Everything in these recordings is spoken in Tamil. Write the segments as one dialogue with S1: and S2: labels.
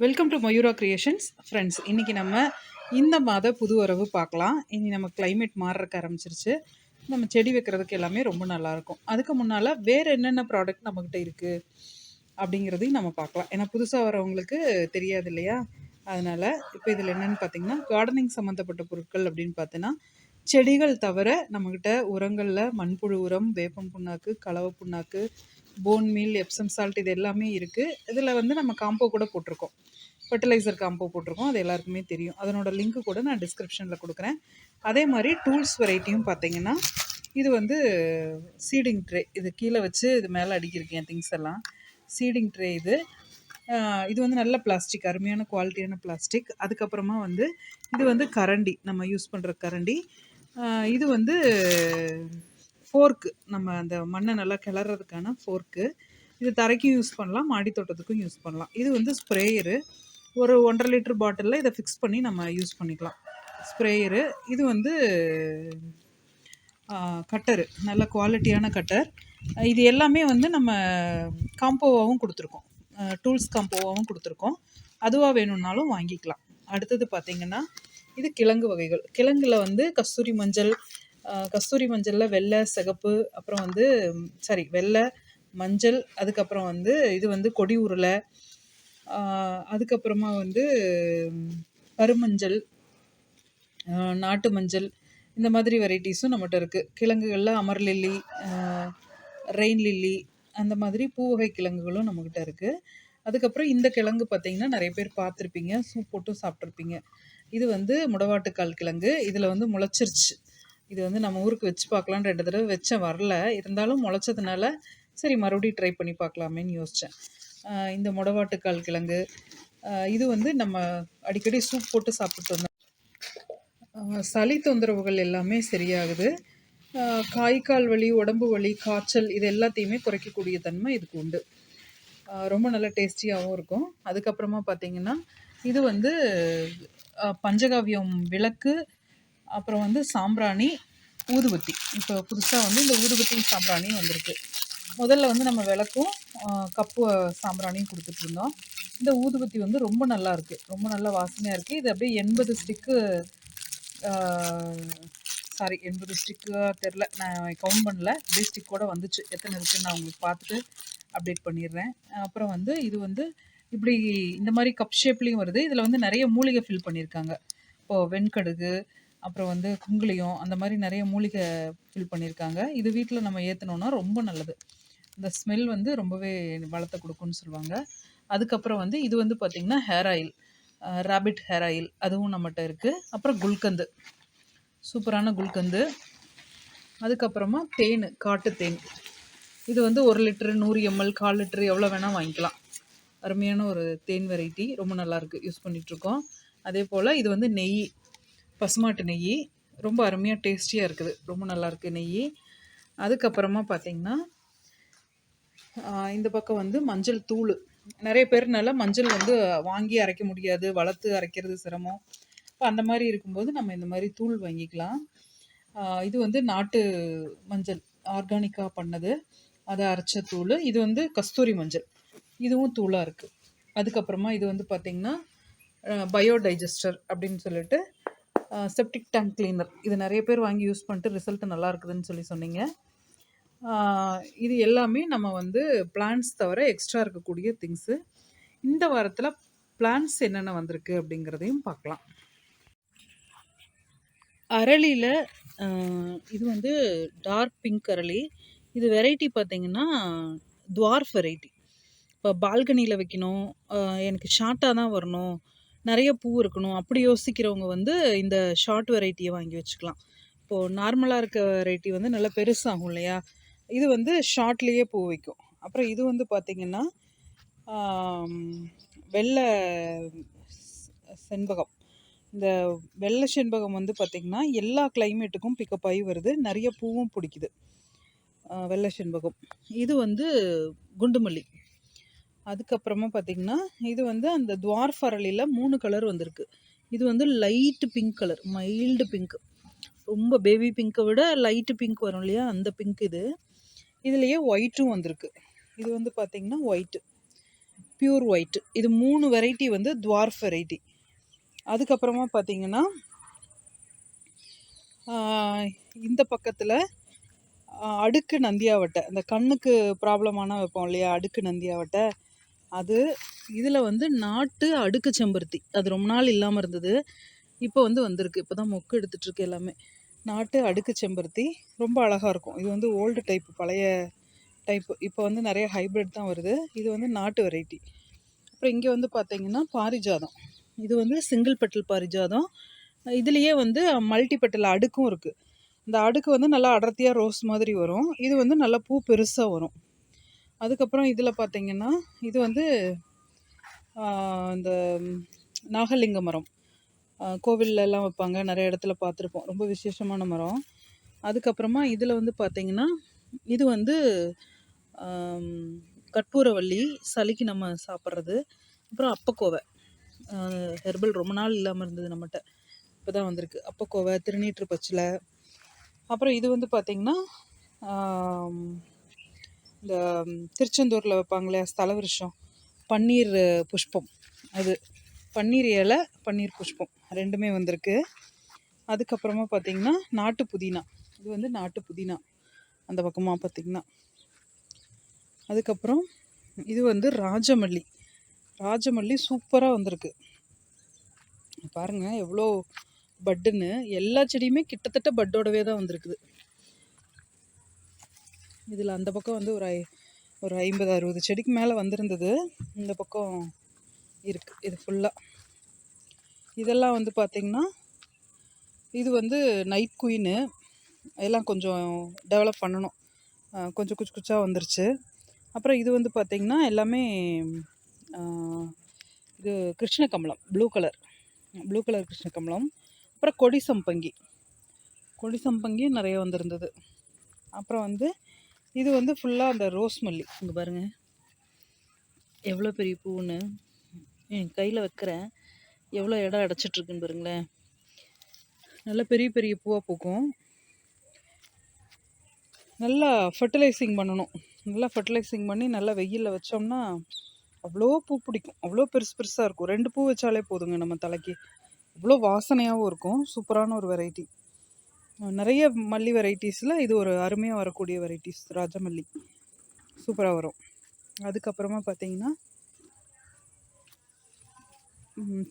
S1: Welcome to Mayura creations friends இன்றைக்கி நம்ம இந்த மாத புது உறவு பார்க்கலாம். இனி நம்ம கிளைமேட் மாறுறக்க ஆரம்பிச்சிருச்சு. நம்ம செடி வைக்கிறதுக்கு எல்லாமே ரொம்ப நல்லாயிருக்கும். அதுக்கு முன்னால் வேறு என்னென்ன ப்ராடக்ட் நம்மக்கிட்ட இருக்குது அப்படிங்கிறதையும் நம்ம பார்க்கலாம். ஏன்னா புதுசாக வரவங்களுக்கு தெரியாது இல்லையா? அதனால் இப்போ இதில் என்னென்னு பார்த்தீங்கன்னா கார்டனிங் சம்மந்தப்பட்ட பொருட்கள் அப்படின்னு பார்த்தீங்கன்னா செடிகள் தவிர நம்மக்கிட்ட உரங்களில் மண்புழு உரம் வேப்பம் புண்ணாக்கு கலவை புண்ணாக்கு போன் மீல் எப்சம் சால்ட் இது எல்லாமே இருக்குது இதில் வந்து நம்ம காம்போ கூட போட்டிருக்கோம். ஃபர்டிலைசர் காம்போ போட்டிருக்கோம். அது எல்லாருக்குமே தெரியும். அதனோட லிங்க்கு கூட நான் டிஸ்கிரிப்ஷனில் கொடுக்குறேன். அதே மாதிரி டூல்ஸ் வெரைட்டியும் பார்த்தீங்கன்னா இது வந்து சீடிங் ட்ரே இது கீழே வச்சு இது மேலே அடிக்கிருக்கேன் திங்ஸ் எல்லாம். சீடிங் ட்ரே இது. இது வந்து நல்ல பிளாஸ்டிக் அருமையான குவாலிட்டியான பிளாஸ்டிக் அதுக்கப்புறமா வந்து இது வந்து கரண்டி. நம்ம யூஸ் பண்ணுற கரண்டி. இது வந்து ஃபோர்க்கு நம்ம அந்த மண்ணை நல்லா கிளறதுக்கான ஃபோர்க்கு இது தரைக்கும் யூஸ் பண்ணலாம் மாடி தோட்டத்துக்கும் யூஸ் பண்ணலாம். இது வந்து ஸ்ப்ரேயரு. ஒரு ஒன்றரை லிட்டர் பாட்டிலில் இதை ஃபிக்ஸ் பண்ணி நம்ம யூஸ் பண்ணிக்கலாம். ஸ்ப்ரேயரு. இது வந்து கட்டரு. நல்ல குவாலிட்டியான கட்டர். இது எல்லாமே வந்து நம்ம காம்போவாகவும் கொடுத்துருக்கோம். டூல்ஸ் காம்போவாகவும் கொடுத்துருக்கோம். அதுவாக வேணும்னாலும் வாங்கிக்கலாம். அடுத்தது பார்த்திங்கன்னா இது கிழங்கு வகைகள். கிழங்குல வந்து கஸ்தூரி மஞ்சள் கஸ்தூரி மஞ்சளில் வெள்ளை சிகப்பு அப்புறம் வந்து சாரி வெள்ளை மஞ்சள் அதுக்கப்புறம் வந்து இது வந்து கொடி உருளை அதுக்கப்புறமா வந்து கருமஞ்சள் நாட்டு மஞ்சள் இந்த மாதிரி வெரைட்டிஸும் நம்மகிட்ட இருக்குது கிழங்குகளில் அமர் லில்லி ரெயின் லில்லி அந்த மாதிரி பூ வகை கிழங்குகளும் நம்மக்கிட்ட இருக்குது அதுக்கப்புறம் இந்த கிழங்கு பார்த்தீங்கன்னா நிறைய பேர் பார்த்துருப்பீங்க சூப் போட்டும் சாப்பிட்ருப்பீங்க இது வந்து முடவாட்டுக்கால் கிழங்கு. இதில் வந்து முளைச்சிருச்சு. இது வந்து நம்ம ஊருக்கு வச்சு பார்க்கலான்னு ரெண்டு தடவை வச்சேன் வரல. இருந்தாலும் முளைச்சதுனால சரி மறுபடியும் ட்ரை பண்ணி பார்க்கலாமேன்னு யோசித்தேன் இந்த முடவாட்டுக்கால் கிழங்கு இது வந்து நம்ம அடிக்கடி சூப் போட்டு சாப்பிட்டு வந்தோம். சளி தொந்தரவுகள் எல்லாமே சரியாகுது. காய்கால் காய் கால் வலி உடம்பு வலி காய்ச்சல் இது எல்லாத்தையுமே குறைக்கக்கூடிய தன்மை இதுக்கு உண்டு. ரொம்ப நல்ல டேஸ்டியாகவும் இருக்கும். அதுக்கப்புறமா பார்த்தீங்கன்னா இது வந்து பஞ்சகாவியம் விளக்கு அப்புறம் வந்து சாம்பிராணி ஊதுபத்தி. இப்போ புதுசாக வந்து இந்த ஊதுபத்தி சாம்பிராணியும் வந்திருக்கு. முதல்ல வந்து நம்ம விளக்கும் கப்பு சாம்பிராணியும் கொடுத்துட்டு இருந்தோம். இந்த ஊதுபத்தி வந்து ரொம்ப நல்லா இருக்குது ரொம்ப நல்ல வாசனையாக இருக்குது இது அப்படியே எண்பது ஸ்டிக்கு சாரி எண்பது ஸ்டிக்காக தெரில நான் கவுண்ட் பண்ணல. அப்படியே ஸ்டிக்கோட வந்துச்சு. எத்தனை இருக்குன்னு நான் உங்களுக்கு பார்த்துட்டு அப்டேட் பண்ணிடுறேன். அப்புறம் வந்து இது வந்து இப்படி இந்த மாதிரி கப் ஷேப்லேயும் வருது. இதில் வந்து நிறைய மூலிகை ஃபில் பண்ணியிருக்காங்க. இப்போது வெண்கடுகு அப்புறம் வந்து குங்குளியம் அந்த மாதிரி நிறைய மூலிகை ஃபில் பண்ணியிருக்காங்க. இது வீட்டில் நம்ம ஏற்றுனோன்னா ரொம்ப நல்லது. இந்த ஸ்மெல் வந்து ரொம்பவே வளர்த்த கொடுக்கும்னு சொல்லுவாங்க. அதுக்கப்புறம் வந்து இது வந்து பார்த்திங்கன்னா hair oil rabbit hair oil அதுவும் நம்மகிட்ட இருக்குது அப்புறம் குல்கந்து சூப்பரான குல்கந்து. அதுக்கப்புறமா தேன் காட்டு தேன். இது வந்து ஒரு லிட்டரு நூறு எம்எல் கால் லிட்டரு எவ்வளோ வேணால் வாங்கிக்கலாம். அருமையான ஒரு தேன் வெரைட்டி ரொம்ப நல்லாயிருக்கு யூஸ் பண்ணிகிட்ருக்கோம் அதே போல் இது வந்து நெய் பசுமாட்டு நெய் ரொம்ப அருமையாக டேஸ்டியாக இருக்குது. ரொம்ப நல்லாயிருக்கு நெய். அதுக்கப்புறமா பார்த்திங்கன்னா இந்த பக்கம் வந்து மஞ்சள் தூள். நிறைய பேர்னால மஞ்சள் வந்து வாங்கி அரைக்க முடியாது வளர்த்து அரைக்கிறது சிரமம். இப்போ அந்த மாதிரி இருக்கும்போது நம்ம இந்த மாதிரி தூள் வாங்கிக்கலாம். இது வந்து நாட்டு மஞ்சள் ஆர்கானிக்காக பண்ணது. அதை அரைச்ச தூள். இது வந்து கஸ்தூரி மஞ்சள். இதுவும் தூளாக இருக்குது அதுக்கப்புறமா இது வந்து பார்த்திங்கன்னா பயோடைஜஸ்டர் அப்படின்னு சொல்லிட்டு செப்டிக் டேங்க் கிளீனர் இது நிறைய பேர் வாங்கி யூஸ் பண்ணிட்டு ரிசல்ட் நல்லா இருக்குதுன்னு சொல்லி சொன்னீங்க. இது எல்லாமே நம்ம வந்து பிளான்ஸ் தவிர எக்ஸ்ட்ரா இருக்கக்கூடிய திங்ஸு இந்த வாரத்தில் பிளான்ஸ் என்னென்ன வந்திருக்கு அப்படிங்கிறதையும் பார்க்கலாம். அரளியில் இது வந்து டார்க் பிங்க் அரளி. இது வெரைட்டி பார்த்தீங்கன்னா துவார்ஃப் வெரைட்டி இப்போ பால்கனியில் வைக்கணும். எனக்கு ஷார்ட்டாக தான் வரணும். நிறைய பூ இருக்கணும். அப்படி யோசிக்கிறவங்க வந்து இந்த ஷார்ட் வெரைட்டியை வாங்கி வச்சுக்கலாம். இப்போது நார்மலாக இருக்க வெரைட்டி வந்து நல்லா பெருசாகும் இல்லையா? இது வந்து ஷார்ட்லேயே பூ வைக்கும். அப்புறம் இது வந்து பார்த்திங்கன்னா வெள்ளை செண்பகம். இந்த வெள்ளை செண்பகம் வந்து பார்த்திங்கன்னா எல்லா கிளைமேட்டுக்கும் பிக்கப் ஆகி வருது. நிறைய பூவும் பிடிக்குது. வெள்ளை செண்பகம். இது வந்து குண்டுமல்லி. அதுக்கப்புறமா பார்த்திங்கன்னா இது வந்து அந்த துவார்ஃப் அரளியில் மூணு கலர் வந்திருக்கு. இது வந்து light pink colour mild pink ரொம்ப பேபி பிங்க்கை விட லைட்டு பிங்க் வரும் இல்லையா? அந்த பிங்க் இது. இதுலேயே ஒயிட்டும் வந்திருக்கு. இது வந்து பார்த்திங்கன்னா ஒயிட்டு பியூர் ஒயிட்டு இது மூணு வெரைட்டி வந்து துவார்ஃப் வெரைட்டி அதுக்கப்புறமா பார்த்தீங்கன்னா இந்த பக்கத்தில் அடுக்கு நந்தியாவட்டை. இந்த கண்ணுக்கு ப்ராப்ளமான வைப்போம் இல்லையா? அடுக்கு நந்தியாவட்டை. அது இதில் வந்து நாட்டு அடுக்கு செம்பருத்தி. அது ரொம்ப நாள் இல்லாமல் இருந்தது. இப்போ வந்து வந்திருக்கு. இப்போ தான் மொக்கு எடுத்துகிட்ருக்கு எல்லாமே. நாட்டு அடுக்கு செம்பருத்தி. ரொம்ப அழகாக இருக்கும். இது வந்து ஓல்டு டைப் பழைய டைப் இப்போ வந்து நிறைய ஹைப்ரிட் தான் வருது. இது வந்து நாட்டு வெரைட்டி அப்புறம் இங்கே வந்து பார்த்தீங்கன்னா பாரிஜாதம். இது வந்து சிங்கிள் பெட்டல் பாரிஜாதம். இதுலேயே வந்து மல்டி பெட்டல் அடுக்கும் இருக்குது இந்த அடுக்கு வந்து நல்லா அடர்த்தியாக ரோஸ் மாதிரி வரும். இது வந்து நல்லா பூ பெருசாக வரும். அதுக்கப்புறம் இதில் பார்த்தீங்கன்னா இது வந்து இந்த நாகலிங்க மரம். கோவில்லலாம் வைப்பாங்க. நிறைய இடத்துல பார்த்துருப்போம். ரொம்ப விசேஷமான மரம். அதுக்கப்புறமா இதில் வந்து பார்த்தீங்கன்னா இது வந்து கற்பூரவள்ளி சளிக்கு நம்ம சாப்பிட்றது. அப்புறம் அப்பக்கோவை. ஹெர்பல் ரொம்ப நாள் இல்லாமல் இருந்தது நம்மகிட்ட. இப்போ தான் வந்திருக்கு. அப்பக்கோவை திருநீற்று பச்சிலை. அப்புறம் இது வந்து பார்த்திங்கன்னா இந்த திருச்செந்தூரில் வைப்பாங்களே ஸ்தல விருஷம். பன்னீர் புஷ்பம். அது பன்னீர் இலை பன்னீர் புஷ்பம். ரெண்டுமே வந்திருக்கு. அதுக்கப்புறமா பார்த்திங்கன்னா நாட்டு புதினா. இது வந்து நாட்டு புதினா. அந்த பக்கமாக பார்த்திங்கன்னா அதுக்கப்புறம் இது வந்து ராஜமல்லி. ராஜமல்லி சூப்பராக வந்திருக்கு. பாருங்கள் எவ்வளோ பட்டுன்னு. எல்லா செடியுமே கிட்டத்தட்ட பட்டோடவே தான் வந்திருக்குது. இதில் அந்த பக்கம் வந்து ஒரு ஐ ஒரு ஐம்பது அறுபது செடிக்கு மேலே வந்திருந்தது. இந்த பக்கம் இருக்குது இது ஃபுல்லாக இதெல்லாம் வந்து பார்த்திங்கன்னா இது வந்து நைட் குயின் எல்லாம் கொஞ்சம் டெவலப் பண்ணணும். கொஞ்சம் குச்சி குச்சாக வந்துருச்சு. அப்புறம் இது வந்து பார்த்திங்கன்னா எல்லாமே இது கிருஷ்ண கமலம் ப்ளூ கலர் ப்ளூ கலர் கிருஷ்ண கமலம் அப்புறம் கொடி சம்பங்கி கொடி சம்பங்கி நிறைய வந்திருந்தது. அப்புறம் வந்து இது வந்து ஃபுல்லாக அந்த ரோஸ் மல்லி. இங்கே பாருங்கள் எவ்வளோ பெரிய பூன்னு. என் கையில் வைக்கிறேன். எவ்வளோ இடம் அடைச்சிட்ருக்குன்னு பாருங்களேன். நல்ல பெரிய பெரிய பூவாக பூக்கும். நல்லா ஃபர்டிலைசிங் பண்ணணும். நல்லா ஃபர்டிலைசிங் பண்ணி நல்லா வெயிலில் வச்சோம்னா அவ்வளோ பூ பிடிக்கும். அவ்வளோ பெருசு பெருசாக இருக்கும். ரெண்டு பூ வச்சாலே போதுங்க நம்ம தலைக்கு. அவ்வளோ வாசனையாகவும் இருக்கும். சூப்பரான ஒரு வெரைட்டி நிறைய மல்லி வெரைட்டிஸில் இது ஒரு அருமையாக வரக்கூடிய வெரைட்டிஸ் ராஜமல்லி. சூப்பராக வரும். அதுக்கப்புறமா பார்த்தீங்கன்னா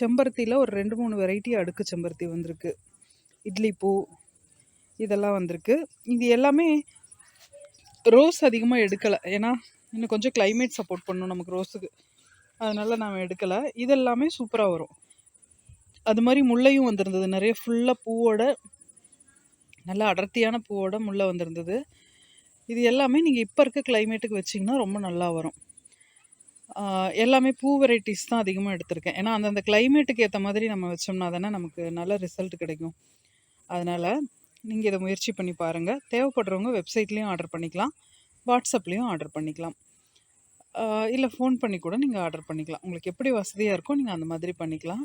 S1: செம்பருத்தியில் ஒரு ரெண்டு மூணு வெரைட்டி அடுக்கு செம்பருத்தி வந்திருக்கு. இட்லி பூ இதெல்லாம் வந்திருக்கு. இது எல்லாமே ரோஸ் அதிகமாக எடுக்கலை. ஏன்னா இன்னும் கொஞ்சம் கிளைமேட் சப்போர்ட் பண்ணணும் நமக்கு ரோஸுக்கு அதனால் நாம் எடுக்கலை. இதெல்லாமே சூப்பராக வரும். அது மாதிரி முல்லையும் வந்திருந்தது. நிறைய ஃபுல்லாக பூவோட நல்லா அடர்த்தியான பூவோட முள்ளே வந்திருந்தது. இது எல்லாமே நீங்கள் இப்போ இருக்க கிளைமேட்டுக்கு வச்சிங்கன்னா ரொம்ப நல்லா வரும். எல்லாமே பூ வெரைட்டிஸ் தான் அதிகமாக எடுத்திருக்கேன். ஏன்னா அந்தந்த கிளைமேட்டுக்கு ஏற்ற மாதிரி நம்ம வச்சோம்னா தானே நமக்கு நல்ல ரிசல்ட் கிடைக்கும். அதனால் நீங்கள் இதை முயற்சி பண்ணி பாருங்கள் தேவைப்படுறவங்க வெப்சைட்லேயும் ஆர்டர் பண்ணிக்கலாம். வாட்ஸ்அப்லேயும் ஆர்டர் பண்ணிக்கலாம். இல்லை ஃபோன் பண்ணி கூட நீங்கள் ஆர்டர் பண்ணிக்கலாம். உங்களுக்கு எப்படி வசதியாக இருக்கோ நீங்கள் அந்த மாதிரி பண்ணிக்கலாம்.